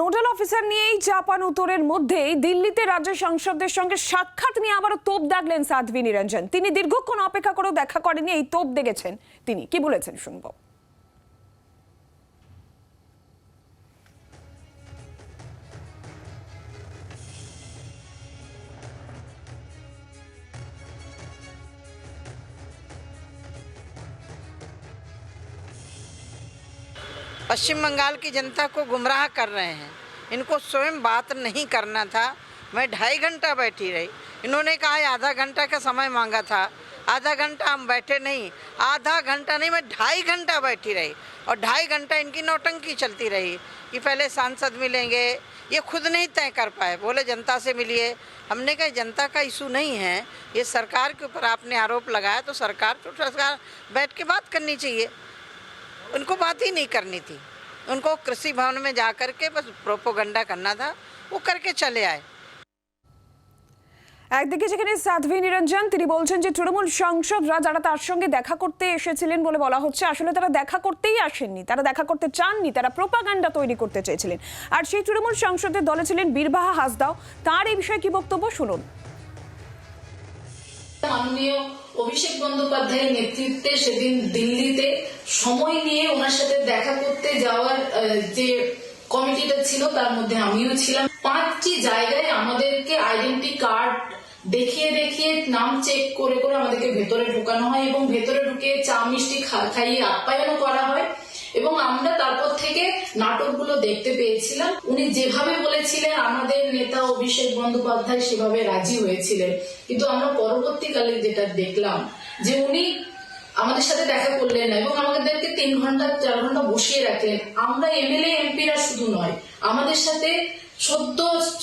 Nodal officer নিয়েই Japan উত্তরের মধ্যেই দিল্লিতে রাজ্য সাংসদদের সঙ্গে সাক্ষাৎ নিয়ে আবারও তোপ দাগলেন সাধ্বী নিরঞ্জন। তিনি দীর্ঘক্ষণ অপেক্ষা করেও দেখা করেনি এই তোপ দেখেছেন তিনি। কি বলেছেন শুনব? पश्चिम बंगाल की जनता को गुमराह कर रहे हैं। इनको स्वयं बात नहीं करना था। मैं ढाई घंटा बैठी रही। इन्होंने कहा आधा घंटा का समय मांगा था। आधा घंटा हम बैठे नहीं। आधा घंटा नहीं, मैं ढाई घंटा बैठी रही। और ढाई घंटा इनकी नौटंकी चलती रही कि पहले सांसद मिलेंगे। ये खुद नहीं तय कर पाए। बोले, जनता से मिलिए। हमने कहा, जनता का इशू नहीं है। ये सरकार के ऊपर आपने आरोप लगाया तो सरकार तो सरकार बैठ के बात करनी चाहिए। उनको बात ही नहीं करनी थी उनको कृषि भवन में जा कर के बस प्रोपोगंडा करना था वो करके चले आए একদিকে যেখানে সাধ্বী নিরঞ্জন তিনি বলছেন যে তৃণমূল সাংসদরা যারা তার সঙ্গে দেখা করতে এসেছিলেন বলে বলা হচ্ছে আসলে তারা দেখা করতেই আসেননি তারা দেখা করতে চাননি তারা প্রোপাগান্ডা তৈরি করতে চেয়েছিলেন আর সেই তৃণমূল সাংসদের দলে ছিলেন বীরবাহা হাসদাও তার এই বিষয়ে কি বক্তব্য শুনুন মাননীয় অভিষেক বন্দ্যোপাধ্যায়ের নেতৃত্বে সেদিন দিল্লিতে সময় নিয়ে ওনার সাথে দেখা করতে যাওয়ার যে কমিটিটা ছিল, তার মধ্যে আমিও ছিলাম। পাঁচটি জায়গায় আমাদেরকে আইডেন্টি কার্ড দেখিয়ে দেখিয়ে নাম চেক করে করে আমাদেরকে ভেতরে ঢোকানো হয় এবং ভেতরে ঢুকে চা, মিষ্টি খাইয়ে আপ্যায়নও করা হয় এবং আমরা তারপর থেকে নাটকগুলো দেখতে পেয়েছিলাম। উনি যেভাবে বলেছিলেন, আমাদের নেতা অভিষেক বন্দ্যোপাধ্যায় সেভাবে রাজি হয়েছিলেন। কিন্তু আমরা পরবর্তীকালে যেটা দেখলাম, যে উনি আমাদের সাথে দেখা করলেন না এবং আমাদেরকে তিন ঘণ্টা, চার ঘণ্টা বসিয়ে রাখলেন। আমরা এমএলএ, এমপিরা শুধু নয়, আমাদের সাথে সদ্য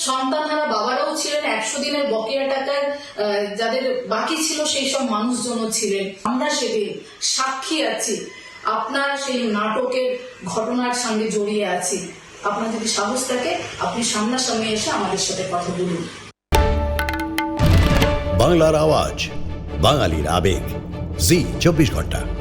সন্তানহারা বাবারাও ছিলেন, একশো দিনের বকেয়া টাকার যাদের বাকি ছিল সেই সব মানুষজনও ছিলেন। আমরা সেদিন সাক্ষী আছি। আপনার সেই নাটকের ঘটনার সঙ্গে জড়িয়ে আছি। আপনার যদি সাহস থাকে, আপনি সামনাসামনি এসে আমাদের সাথে কথা বলুন। বাংলার আওয়াজ, বাঙালির আবেগ। জি, চব্বিশ ঘণ্টা।